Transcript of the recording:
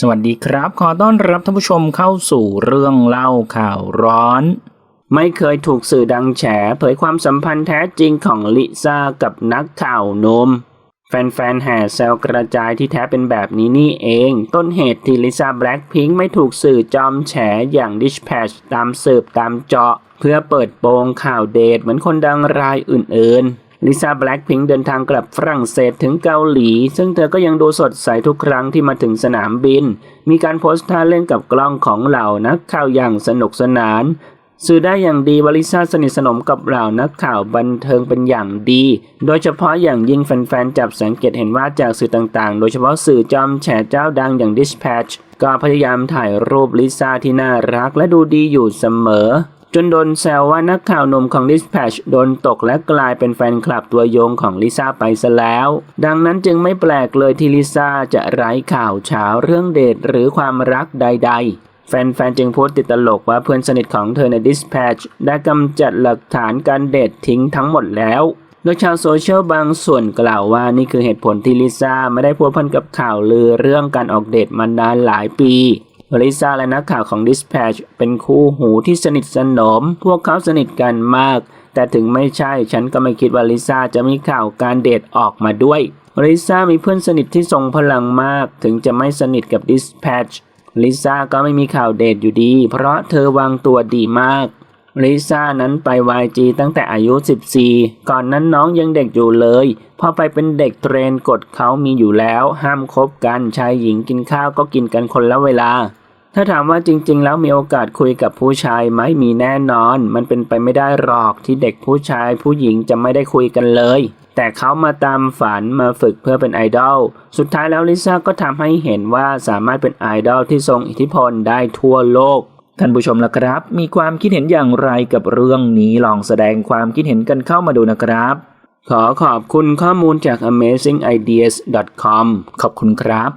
สวัสดีครับ ขอต้อนรับท่านผู้ชมเข้าสู่เรื่องเล่าข่าวร้อน ไม่เคยถูกสื่อดังแฉเผยความสัมพันธ์แท้จริงของลิซ่ากับนักข่าวนม แฟนๆแห่แซวกระจายที่แท้เป็นแบบนี้นี่เอง ต้นเหตุที่ลิซ่าแบล็ p พิงไม่ถูกสื่อจอมแฉอย่าง Dispatch ตามสืบตามเจาะ เพื่อเปิดโปงข่าวเดทเหมือนคนดังรายอื่นๆ ลิซ่าแบล็ p พิงเดินทางกลับฝรั่งเศสถึงเกาหลี ซึ่งเธอก็ยังดูสดใสทุกครั้งที่มาถึงสนามบิน มีการโพสต์ท่าเล่นกับกล้องของเหล่านักข่าวอย่างสนุกสนาน สื่อได้อย่างดีวาลิซ่าสนิทสนมกับเหล่านักข่าวบันเทิงเป็นอย่างดี โดยเฉพาะอย่างยิ่งแฟนๆจับสังเกตเห็นว่าจากสื่อต่างๆ โดยเฉพาะสื่อจอมแฉเจ้าดังอย่าง Dispatch ก็พยายามถ่ายรูปลิซ่าที่น่ารักและดูดีอยู่เสมอ จนโดนแซวว่านักข่าวหนุ่มของ Dispatch โดนตกและกลายเป็นแฟนคลับตัวยงของลิซ่าไปซะแล้ว ดังนั้นจึงไม่แปลกเลยที่ลิซ่าจะไร้ข่าวเช้าเรื่องเดทหรือความรักใด ๆ แฟนๆจึงโพสต์ติดตลกว่าเพื่อนสนิทของเธอใน Dispatch ได้กำจัดหลักฐานการเดททิ้งทั้งหมดแล้วโดยชาวโซเชียลบางส่วนกล่าวว่านี่คือเหตุผลที่ลิซ่าไม่ได้พัวพันกับข่าวลือเรื่องการออกเดทมานานหลายปี ลิซาและนักข่าวของ Dispatch เป็นคู่หูที่สนิทสนม พวกเขาสนิทกันมาก แต่ถึงไม่ใช่ฉันก็ไม่คิดว่าลิซาจะมีข่าวการเดทออกมาด้วยลิซามีเพื่อนสนิทที่ทรงพลังมาก ถึงจะไม่สนิทกับ Dispatch ลิซาก็ไม่มีข่าวเดทอยู่ดี เพราะเธอวางตัวดีมาก ลิซ่านั้นไป YG ตั้งแต่อายุ 14 ก่อนนั้นน้องยังเด็กอยู่เลย พอไปเป็นเด็กเทรนกฎเขามีอยู่แล้ว ห้ามคบกันชายหญิงกินข้าวก็กินกันคนละเวลา ถ้าถามว่าจริง ๆ แล้วมีโอกาสคุยกับผู้ชายไหมมีแน่นอน มันเป็นไปไม่ได้หรอกที่เด็กผู้ชายผู้หญิงจะไม่ได้คุยกันเลยแต่เขามาตามฝันมาฝึกเพื่อเป็นไอดอล สุดท้ายแล้วลิซ่าก็ทำให้เห็นว่าสามารถเป็นไอดอลที่ทรงอิทธิพลได้ทั่วโลก ท่านผู้ชมล่ะครับ มีความคิดเห็นอย่างไรกับเรื่องนี้ลองแสดงความคิดเห็นกันเข้ามาดูนะครับ ขอขอบคุณข้อมูลจาก amazingideas.com ขอบคุณครับ